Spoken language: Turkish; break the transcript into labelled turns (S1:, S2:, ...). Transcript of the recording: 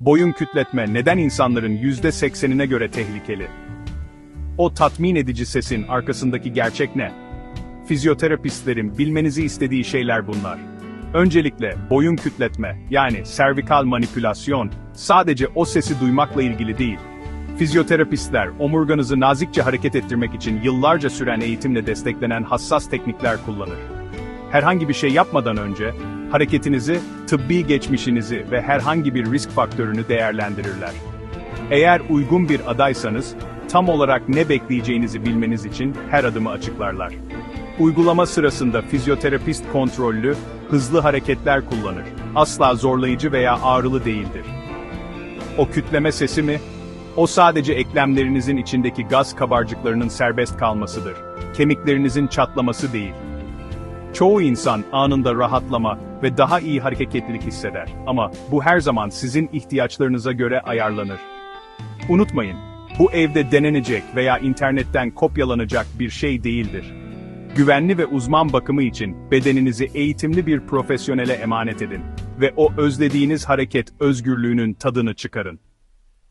S1: Boyun kütletme neden insanların %80'ine göre tehlikeli? O tatmin edici sesin arkasındaki gerçek ne? Fizyoterapistlerin bilmenizi istediği şeyler bunlar. Öncelikle boyun kütletme yani servikal manipülasyon sadece o sesi duymakla ilgili değil. Fizyoterapistler omurganızı nazikçe hareket ettirmek için yıllarca süren eğitimle desteklenen hassas teknikler kullanır. Herhangi bir şey yapmadan önce hareketinizi, tıbbi geçmişinizi ve herhangi bir risk faktörünü değerlendirirler. Eğer uygun bir adaysanız, tam olarak ne bekleyeceğinizi bilmeniz için her adımı açıklarlar. Uygulama sırasında fizyoterapist kontrollü, hızlı hareketler kullanır. Asla zorlayıcı veya ağrılı değildir. O kütleme sesi mi? O sadece eklemlerinizin içindeki gaz kabarcıklarının serbest kalmasıdır. Kemiklerinizin çatlaması değil. Çoğu insan anında rahatlama ve daha iyi hareketlilik hisseder. Ama bu her zaman sizin ihtiyaçlarınıza göre ayarlanır. Unutmayın, bu evde denenecek veya internetten kopyalanacak bir şey değildir. Güvenli ve uzman bakımı için bedeninizi eğitimli bir profesyonele emanet edin ve o özlediğiniz hareket özgürlüğünün tadını çıkarın.